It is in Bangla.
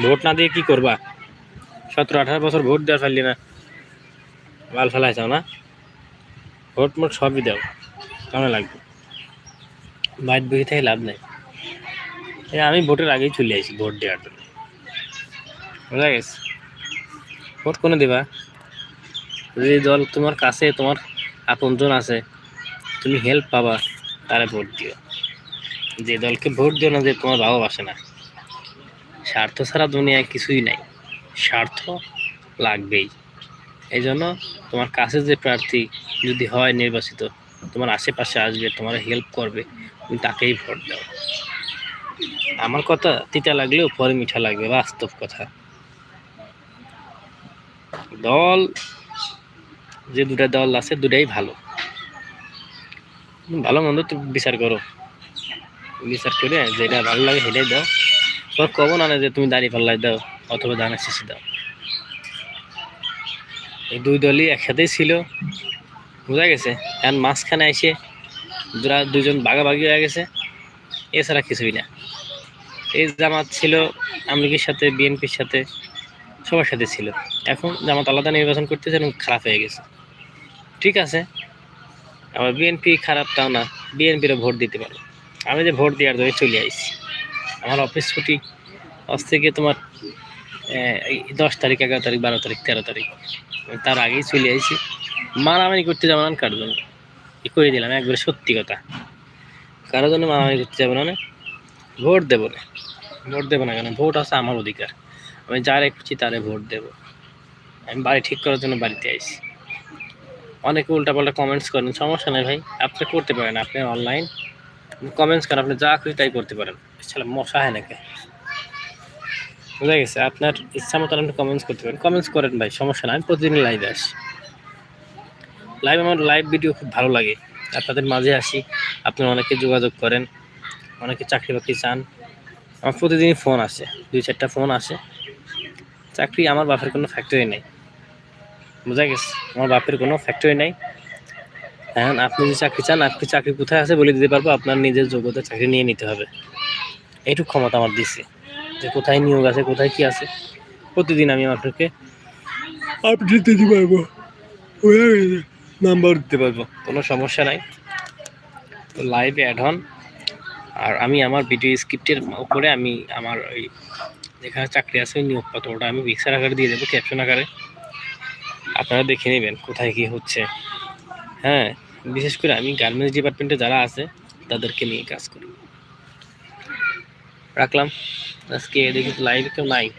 ভোট না দিয়ে কি করবা? সতেরো, আঠারো বছর ভোট দেওয়া ফেললি না। লাল ফেলাইছাও না। ভোট মোট সবই দাও। কেমন লাগবে? বাইর বসে থেকে লাভ নেই। আমি ভোটের আগেই চলে আসি ভোট দেওয়ার জন্য। বুঝা গেছে? ভোট কোনে দেবা? যে দল তোমার কাছে, তোমার আপনজন আছে, তুমি হেল্প পাবা, তারা ভোট দিও। যে দলকে ভোট দিও না, যে তোমার বাবা ভালোবাসে না। স্বার্থ ছাড়া দুনিয়ায় কিছুই নাই। স্বার্থ লাগবেই। এই জন্য তোমার কাছে যে প্রার্থী যদি হয় নির্বাচিত, তোমার আশেপাশে আসবে, তোমার হেল্প করবে, তুমি তাকেই ভোট দাও। আমার কথা তিতা লাগলেও পরে মিঠা লাগবে, বাস্তব কথা। দল, যে দুটা দল আছে, দুটাই ভালো। ভালো মন্দ তুমি বিচার করো। বিচার করে যেটা ভালো লাগে সেটাই দাও। তোর কব না যে তুমি দাঁড়িয়ে পাল্লাই দাও, অথবা দানা শেষে দাও। এই দুই দলই একসাথেই ছিল। বোঝা গেছে? এখন মাঝখানে এসে দুরা দুজন বাগাবাগি হয়ে গেছে। এছাড়া কিছুই না। এই জামাত ছিল আমলিগের সাথে, বিএনপির সাথে, সবার সাথে ছিল। এখন জামাত আলাদা নির্বাচন করতেছে এবং খারাপ হয়ে গেছে। ঠিক আছে? আবার বিএনপি খারাপ তাও না। বিএনপিরও ভোট দিতে পারো। আমি যে ভোট দেওয়ার জন্য চলে আইছি। আমার অফিস ছুটি আজ থেকে তোমার দশ তারিখ, এগারো তারিখ, বারো তারিখ, তেরো তারিখ। তার আগেই চলে আইছি। মারামারি করতে যাব না কারোর জন্য। করে দিলাম, একবারে সত্যি কথা। কারোর জন্য মারামারি করতে যাব না ভোট দেবো না। ভোট দেবো না কেন? ভোট আছে আমার অধিকার। আমি যারে খুঁজি তারে ভোট দেবো। আমি বাড়ি ঠিক করার জন্য বাড়িতে আইছি। অনেকে উল্টাপাল্টা কমেন্টস করেন, সমস্যা নেই ভাই। আপনি করতে পারেন, আপনি অনলাইন কমেন্টস করেন, আপনি যা খুশি তাই করতে পারেন। এছাড়া মশা হয় নাকি? বুঝা গেছে, আপনার ইচ্ছা মতন আপনি কমেন্টস করতে পারেন। কমেন্টস করেন ভাই, সমস্যা না আমি প্রতিদিন লাইভে আসি। লাইভ আমার লাইভ ভিডিও খুব ভালো লাগে। আপনাদের মাঝে আসি আপনারা অনেকে যোগাযোগ করেন, অনেকে চাকরি বাকরি চান। আমার প্রতিদিনই ফোন আসে, দুই চারটা ফোন আসে। চাকরি আমার বাপের কোনো ফ্যাক্টরি নেই। বোঝা গেছে, আমার বাপের কোনো ফ্যাক্টরি নেই। এখন আপনি যদি চাকরি চান আপনি চাকরি কোথায় আছে বলে দিতে পারব আপনার নিজের যোগ্যতা চাকরি নিয়ে নিতে হবে। এইটুকু ক্ষমতা আমার দিচ্ছে যে কোথায় নিয়োগ আছে কোথায় কি আছে। প্রতিদিন আমি আপনাকে আপডেট দিতে পারব। নাম্বার দিতে পারব। কোনো সমস্যা নাই। তো লাইভে অ্যাড হন আর আমি আমার ভিডিও স্ক্রিপ্টের উপরে আমি আমার ওই যেখানে চাকরি আছে ওই নিয়োগপত্রটা আমি পিকচার আকারে দিয়ে দেবো ক্যাপশন আকারে। আপনারা দেখে নেবেন কোথায় কি হচ্ছে। হ্যাঁ বিশেষ করে আমি গার্মেন্টস ডিপার্টমেন্টে যারা আছে, তাদেরকে নিয়ে কাজ করি। রাখলাম। আজকে দেখি লাইভ কেউ নাই।